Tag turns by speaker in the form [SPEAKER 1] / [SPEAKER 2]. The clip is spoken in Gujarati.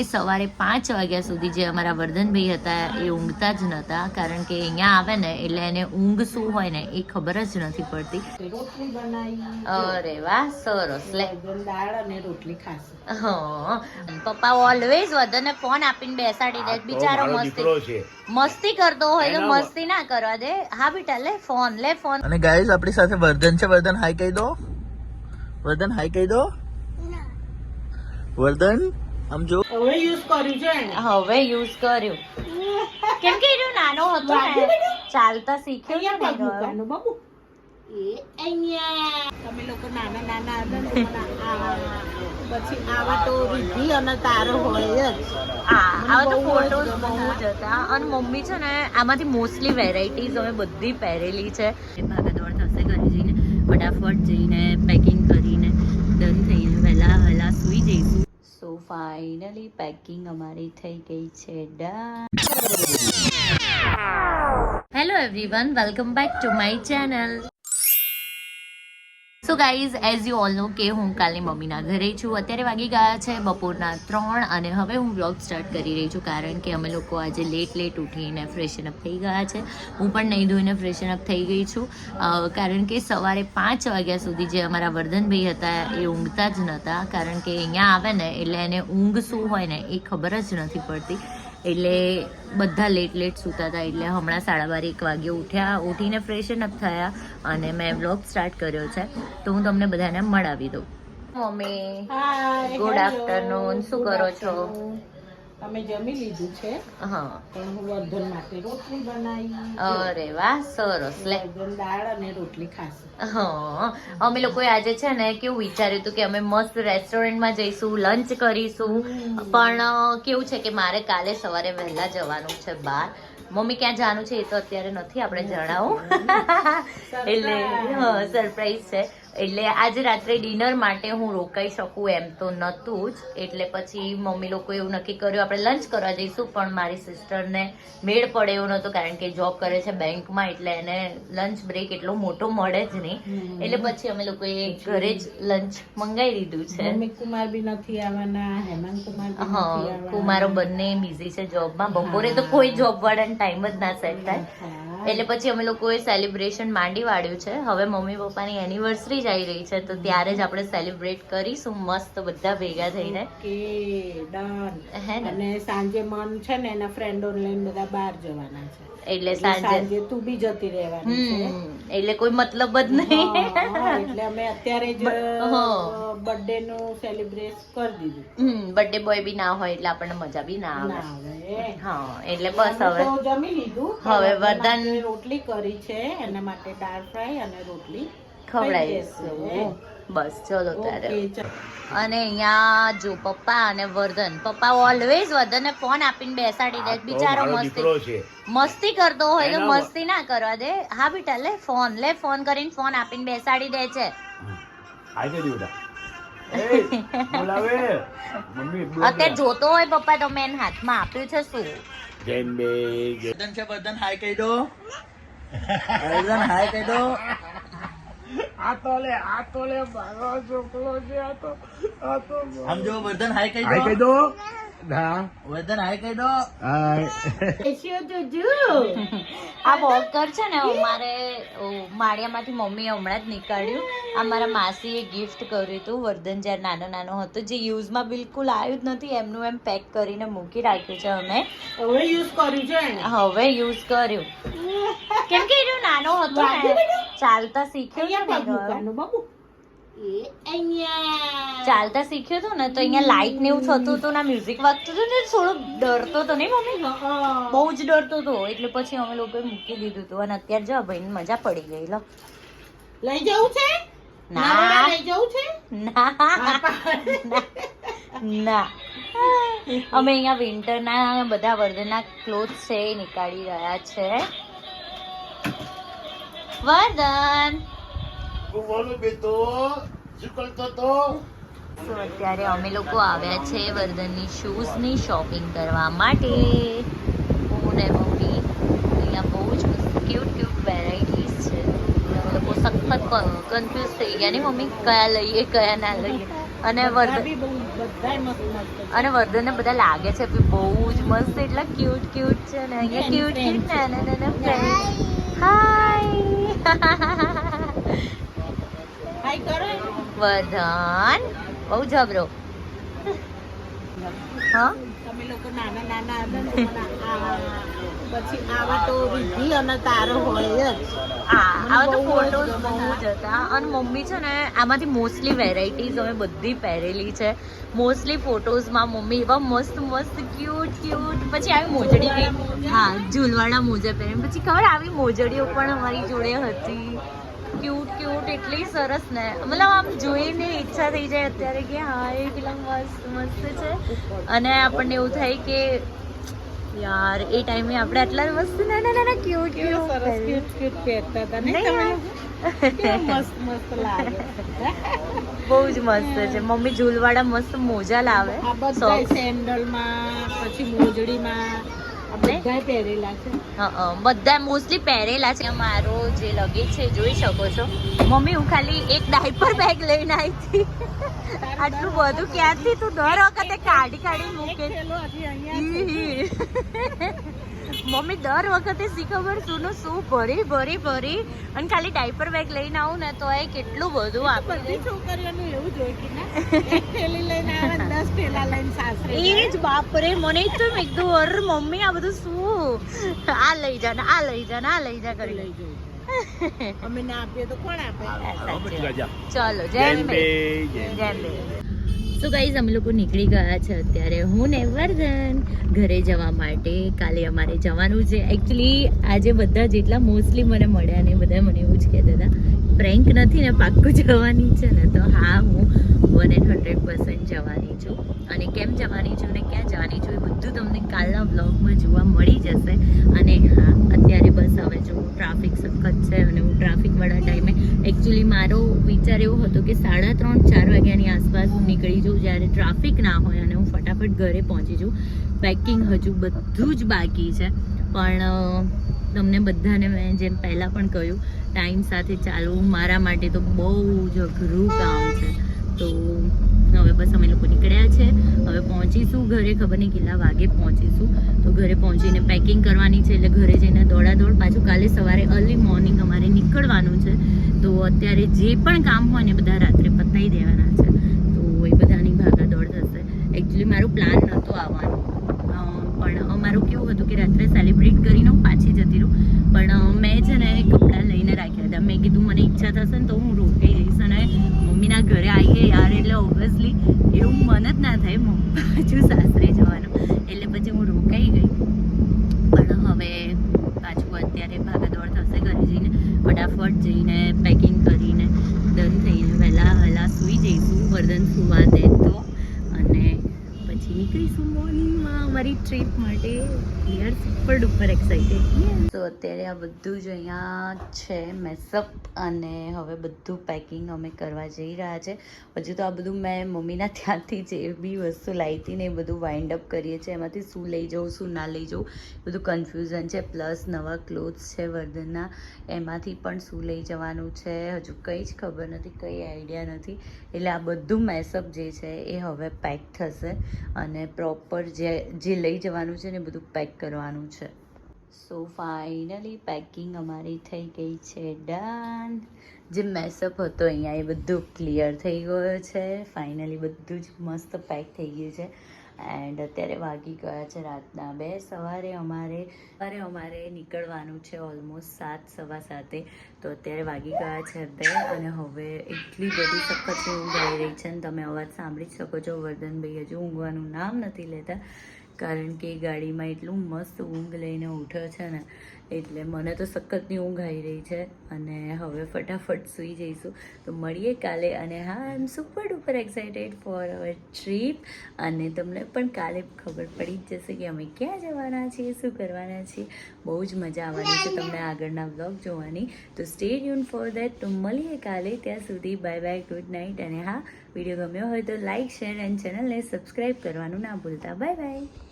[SPEAKER 1] એ સવારે પાંચ વાગ્યા સુધી જે અમારા વર્ધનભાઈ હતા એ ઊંઘતા જ નહોતા. કારણ કે અહીંયા આવે ને એટલે એને ઊંઘ શું હોય ને એ ખબર જ નથી પડતી. અરે વાહ સરસ. લે.
[SPEAKER 2] દાળ અને રોટલી ખાશે
[SPEAKER 1] હા. પપ્પા ઓલવેઝ વર્ધનને ફોન આપીને બેસાડી દે. બિચારો મસ્તી મસ્તી કરતો હોય તો મસ્તી ના કરવા દે. હા બેટા લે ફોન લે ફોન
[SPEAKER 3] અને ગાઈઝ આપણી સાથે વર્ધન છે. વર્ધન હાઈ કહી દો. વર્ધન હાઈ કહી દો. વર્ધન? આમ જો
[SPEAKER 2] હવે યુઝ કર્યું છે
[SPEAKER 1] હવે યુઝ કર્યું. કેમ કે એ નાનો હતો ને. ચાલતા શીખ્યો ને
[SPEAKER 2] બાબુ. એ અહીંયા. તમે લોકો નાના નાના હતા ને મને આ પછી આવા તો રીધી અને તારો હોય જ.
[SPEAKER 1] હા આવા તો ફોટોઝ બહુ જ હતા. અને મમ્મી છે ને આમાંથી મોસ્ટલી વેરાયટીઝ અમે બધી પહેરેલી છે. ભાગદોડ થશે ઘરે જઈને. ફટાફટ જઈને પેકિંગ કરીને ડન થઈને વહેલા વહેલા સૂઈ જઈશું સો ફાઇનલી પેકિંગ અમારી થઈ ગઈ છે. Hello everyone welcome back to my channel so guys as you all know કે હું કાલની મમ્મીના ઘરે છું. અત્યારે વાગી ગયા છે બપોરના ત્રણ અને હવે હું વ્લોગ સ્ટાર્ટ કરી રહી છું કારણ કે અમે લોકો આજે લેટ લેટ ઉઠીને ફ્રેશન અપ થઈ ગયા છે. હું પણ નહીં ધોઈને ફ્રેશન અપ થઈ ગઈ છું. કારણ કે સવારે પાંચ વાગ્યા સુધી જે અમારા વર્ધનભાઈ હતા એ ઊંઘતા જ નહોતા કારણ કે અહીંયા આવે ને એટલે એને ઊંઘ શું હોય ને એ ખબર જ નથી પડતી. એટલે બધા લેટ લેટ સૂતા હતા. એટલે હમણાં સાડા બાર એક વાગે ઉઠ્યા. ઉઠીને ફ્રેશન અપ થયા અને મેં વ્લોગ સ્ટાર્ટ કર્યો છે. તો હું તમને બધાને મળાવી દઉં. મમ્મી
[SPEAKER 2] ગુડ
[SPEAKER 1] આફ્ટરનૂન શું કરો છો?
[SPEAKER 2] અમે જમી લીધું છે?
[SPEAKER 1] હા.
[SPEAKER 2] હું વર્ધન માટે રોટલી બનાવી.
[SPEAKER 1] અરે વાહ સરસ. લે.
[SPEAKER 2] દાળ અને રોટલી ખાશે.
[SPEAKER 1] હા. અમે લોકોએ આજે છે ને કેવું વિચાર્યું હતું કે અમે મસ્ત રેસ્ટોરન્ટમાં જઈશું લંચ કરીશું. પણ કેવું છે કે મારે કાલે સવારે વહેલા જવાનું છે બહાર. મમ્મી ક્યાં જવાનું છે એ તો અત્યારે નથી આપણે જણાવું. એટલે સરપ્રાઈઝ છે. એટલે આજે રાત્રે ડિનર માટે હું રોકાઈ શકું એમ તો નહોતું જ. એટલે પછી મમ્મી લોકો એવું નક્કી કર્યું આપણે લંચ કરવા જઈશું. પણ મારી સિસ્ટરને મેળ પડે એવું નહોતું કારણ કે જોબ કરે છે બેંકમાં એટલે એને લંચ બ્રેક એટલો મોટો મળે જ નહીં. એટલે પછી અમે લોકોએ ઘરે જ લંચ મંગાવી દીધું છે.
[SPEAKER 2] કુમાર બી નથી આવવાના હેમંત કુમાર
[SPEAKER 1] હા. કુમારો બંને બિઝી છે જોબમાં બપોરે તો કોઈ જોબ વાળાને ટાઈમ જ ના સેટ થાય. એટલે પછી અમે લોકોએ સેલિબ્રેશન માંડી વાળ્યું છે. હવે મમ્મી પપ્પાની એનિવર્સરી જ આવી રહી છે તો ત્યારે જ આપણે સેલિબ્રેટ કરીશું. મસ્ત બધા ભેગા થઈને.
[SPEAKER 2] કે ડન.
[SPEAKER 1] હે
[SPEAKER 2] અને સાંજે મન છે ને એના ફ્રેન્ડો લઈને બધા બહાર જવાના છે.
[SPEAKER 1] એટલે સાંજે
[SPEAKER 2] તું બી જતી રહેવાની છે.
[SPEAKER 1] એટલે કોઈ મતલબ જ નહીં.
[SPEAKER 2] એટલે અમે અત્યારે જ. બર્થડે નું સેલિબ્રેટ કરી દીધું.
[SPEAKER 1] બર્થડે બોય બી ના હોય એટલે આપણને મજા બી ના આવે. હા એટલે બસ હવે
[SPEAKER 2] જમી લીધું.
[SPEAKER 1] હવે વરદાન-
[SPEAKER 2] રોટલી કરી છે એના માટે દાળ ફ્રાય અને રોટલી
[SPEAKER 1] ખવડાવી બસ ચલો ત્યારે. અને અહીંયા જો પપ્પા અને વર્ધન પપ્પા ઓલવેઝ વર્ધનને ફોન આપીને બેસાડી દે. બિચારો મસ્તી મસ્તી કરતો હોય તો મસ્તી ના કરવા દે. હા બેટા લે ફોન લે ફોન કરીને ફોન આપીને બેસાડી દે છે.
[SPEAKER 4] કરી બેટા. બોલાવે. મમ્મી
[SPEAKER 1] અત્યારે જોતો હોય પપ્પા તો મેં એને હાથમાં આપ્યું છે શું?
[SPEAKER 4] જૈન બે
[SPEAKER 3] બદન છે બદન હાય કહી દો. બદન હાય કહી દો. આમ જો વર્ધન હાય કહી
[SPEAKER 4] હાય કહી
[SPEAKER 3] દો
[SPEAKER 4] દો. ના
[SPEAKER 3] વર્ધન હાઈ કહી દો.
[SPEAKER 4] હાય
[SPEAKER 2] એશિયો જોજો.
[SPEAKER 1] આ વોકર છે ને અમારે માળિયામાંથી મમ્મીએ હમણાં જ નીકાળ્યું. આ મારા માસીએ ગિફ્ટ કર્યું હતું વર્ધન જ્યારે નાનો નાનો હતો જે યુઝમાં બિલકુલ આવ્યું જ નથી એમનું એમ પેક કરીને મૂકી રાખ્યું છે અમે.
[SPEAKER 2] હવે યુઝ કર્યું છે
[SPEAKER 1] હવે યુઝ કર્યું. કેમ કે એ નાનો હતો ને ચાલતા શીખ્યો ને
[SPEAKER 2] મૂકવાનું બાબુ એ અહીંયા
[SPEAKER 1] ચાલતા શીખ્યો હતો ને તો અહીંયા લાઈટ ને એવું થતું હતું ને મ્યુઝિક વાગતું હતું ને થોડો ડરતો હતો નહીં મમ્મી? બહુ જ ડરતો હતો એટલે પછી અમે લોકોએ મૂકી દીધું હતું. અને અત્યારે જો ભાઈ મજા પડી ગઈ લો.
[SPEAKER 2] લઈ જવું છે?
[SPEAKER 1] ના.
[SPEAKER 2] લઈ જવું છે?
[SPEAKER 1] ના. ના. અમે અહીંયા વિન્ટરના બધા વર્ધનના ક્લોથ છે એ નીકાળી રહ્યા છે. વર્ધન!
[SPEAKER 4] બોલું બેટો શું તો?
[SPEAKER 1] તો અત્યારે અમે લોકો આવ્યા છે વર્ધનની શૂઝની શોપિંગ કરવા માટે. હું ને મમ્મી અહીંયા બહુ જ ક્યુટ ક્યુટ વેરાયટીઝ છે. લોકો સખત કન્ફ્યુઝ થઈ ગયા ને મમ્મી કયા લઈએ કયા ના લઈએ. અને વર્ધન. અને વર્ધનને બધા લાગે છે કે બહુ જ મસ્ત એટલા ક્યુટ ક્યુટ છે ને. અહીંયા ક્યુટ
[SPEAKER 2] છે
[SPEAKER 1] ક્યુટ નાના નાના હાય વર્ધન બહુ જબરો. હા?
[SPEAKER 2] તમે લોકો નાના નાના પછી આવા તો રિદ્ધિ અને તારો હોય જ.
[SPEAKER 1] આવા તો ફોટોઝ બહુ જ હતા. અને મમ્મી છે ને આમાંથી મોસ્ટલી વેરાયટીઝ અમે બધી પહેરેલી છે. મોસ્ટલી ફોટોઝમાં મમ્મી એવા મસ્ત મસ્ત ક્યુટ ક્યુટ પછી આવી મોજડી હા ઝૂલવાળા મોજા પહેરીને. પછી ખબર આવી મોજડીઓ પણ અમારી જોડે હતી. ક્યુટ ક્યુટ એટલી સરસ ને. મતલબ આમ જોઈને ઈચ્છા થઈ જાય અત્યારે કે હા એ ફિલ્મ મસ્ત મસ્ત છે. અને આપણને એવું થાય કે યાર એ ટાઈમે આપણે આટલા મસ્ત નાના નાના ક્યુટ
[SPEAKER 2] ક્યુટ સરસ
[SPEAKER 1] ક્યુટ
[SPEAKER 2] ક્યુટ પહેરતા હતા ને મસ્ત મસ્ત લાગે.
[SPEAKER 1] બહુ જ મસ્ત છે. મમ્મી ઝૂલવાળા મસ્ત મોજા લાવે.
[SPEAKER 2] સેન્ડલમાં પછી મોજડીમાં બધા
[SPEAKER 1] મોસ્ટલી પહેરેલા છે. મારો જે લગેજ છે જોઈ શકો છો. મમ્મી હું ખાલી એક ડાયપર બેગ લઈને આવી હતી. આટલું બધું ક્યાંથી તું દર વખતે કાઢી કાઢી મૂકે. મમ્મી દર વખતે શી ખબર શું ભરી ભરી ભરી અને ખાલી ડાયપર બેગ લઈને આવું ને તો એ કેટલું બધું આપે
[SPEAKER 2] બધી છોકરીઓનું એવું જોઈ કે ના લઈને લઈને સાસરે
[SPEAKER 1] એ જ બાપરે મને તો મેં કીધું અર મમ્મી આ બધું શું આ લઈ જા ને આ લઈ જા ને આ લઈ જા કરી
[SPEAKER 2] લઈ અમે ના આપીએ તો કોણ આપે
[SPEAKER 1] ચલો જય બે જય બે સો ગાઈઝ અમે લોકો નીકળી ગયા છે અત્યારે હું ને વર્ધન ઘરે જવા માટે કાલે અમારે જવાનું છે એકચ્યુઅલી આજે બધા જેટલા મોસ્ટલી મને મળ્યા ને બધા મને એવું જ કહેતા હતા પ્રેન્ક નથી ને, પાક્કું જવાની છે ને, તો હા, હું વન એન્ડ હંડ્રેડ પર્સન્ટ જવાની છું. અને કેમ જવાની છું ને, ક્યાં જવાની છું એ બધું તમને કાલના બ્લોગમાં જોવા મળી જશે. અને હા, અત્યારે બસ હવે જો ટ્રાફિક સખત છે અને હું ટ્રાફિકવાળા ટાઈમે એકચ્યુઅલી મારો વિચાર એવો હતો કે સાડા ત્રણ, ચાર વાગ્યાની આસપાસ હું નીકળી જાઉં જ્યારે ટ્રાફિક ના હોય અને હું ફટાફટ ઘરે પહોંચી જાઉં. પેકિંગ હજુ બધું જ બાકી છે. પણ તમને બધાને મેં જેમ પહેલાં પણ કહ્યું, ટાઈમ સાથે ચાલવું મારા માટે તો બહુ જ અઘરું કામ છે. તો હવે બસ અમે લોકો નીકળ્યા છે. હવે પહોંચીશું ઘરે, ખબર નહીં કેટલા વાગે પહોંચીશું. તો ઘરે પહોંચીને પેકિંગ કરવાની છે એટલે ઘરે જઈને દોડાદોડ. પાછું કાલે સવારે અર્લી મોર્નિંગ અમારે નીકળવાનું છે. તો અત્યારે જે પણ કામ હોય ને બધા રાત્રે પતાવી દેવાના છે. તો એ બધાની ભાગા દોડ થશે. એકચ્યુઅલી મારું પ્લાન નહોતો આવવાનો. રાત્રે સેલિબ્રેટ કરીને હું પાછી જતી રહું. પણ મેં છે ને કપડાં લઈને રાખ્યા હતા. મેં કીધું, મને ઈચ્છા થશે ને તો હું રોકાઈ જઈશ અને મમ્મીના ઘરે આવીએ યાર. એટલે ઓબ્વિયસલી એવું મન જ ના થાય. મમ્મી પાછું સાસરે જવાનું એટલે પછી હું રોકાઈ ગઈ પણ હવે પાછું અત્યારે ભાગાદોડ થશે ઘરે જઈને ફટાફટ જઈને પેકિંગ કરીને ડન થઈને વહેલા વહેલા સૂઈ જઈશું વર્ધન સુવા દે તો અને પછી નીકળીશું મોર્નિંગમાં અમારી ટ્રીપ માટે we are super duper excited તો અત્યારે આ બધું જ અહીંયા છે મેસઅપ અને હવે બધું પેકિંગ અમે કરવા જઈ રહ્યા છે. હજુ તો આ બધું મેં મમ્મીના ત્યાંથી જે બી વસ્તુ લાવી હતી ને એ બધું વાઇન્ડ અપ કરીએ છીએ. એમાંથી શું લઈ જાઉં, શું ના લઈ જાઉં બધું કન્ફ્યુઝન છે. પ્લસ નવા ક્લોથ્સ છે વર્ધનના, એમાંથી પણ શું લઈ જવાનું છે? હજુ કંઈ જ ખબર નથી, કંઈ આઈડિયા નથી. એટલે આ બધું મેસઅપ જે છે એ હવે પેક થશે. અને પ્રોપર જે જે લઈ જવાનું છે ને બધું પેક કરવાનું છે. સો ફાઇનલી પેકિંગ અમારી થઈ ગઈ છે ડન જે મેસઅપ હતો અહીંયા એ બધું ક્લિયર થઈ ગયો છે. ફાઇનલી બધું જ મસ્ત પેક થઈ ગયું છે. એન્ડ અત્યારે વાગી ગયા છે રાતના બે. સવારે અમારે સવારે અમારે નીકળવાનું છે ઓલમોસ્ટ સાત, સવા સાતે. તો અત્યારે વાગી ગયા છે બે અને હવે એટલી બધી સખત ઊંઘ આવી રહી છે અને તમે અવાજ સાંભળી શકો છો. વર્ધનભાઈ હજુ ઊંઘવાનું નામ નથી લેતા. કારણ કે ગાડીમાં એટલું મસ્ત ઊંઘ લઈને ઉઠ્યો છે ને, એટલે મને તો સખતની ઊંઘ આવી રહી છે. અને હવે ફટાફટ સૂઈ જઈશું. તો મળીએ કાલે અને હા I am super duper excited for our trip અને તમને પણ કાલે ખબર પડી જ જશે કે અમે ક્યાં જવાના છીએ, શું કરવાના છીએ. બહુ જ મજા આવવાની છે તમને આગળના બ્લોગ જોવાની. તો સ્ટે યુન ફોર દેટ તો મળીએ કાલે. ત્યાં સુધી બાય બાય ગુડ નાઇટ અને હા વીડિયો ગમ્યો હોય તો લાઇક શેર એન્ડ ચેનલને સબસ્ક્રાઈબ કરવાનું ના ભૂલતા. Bye bye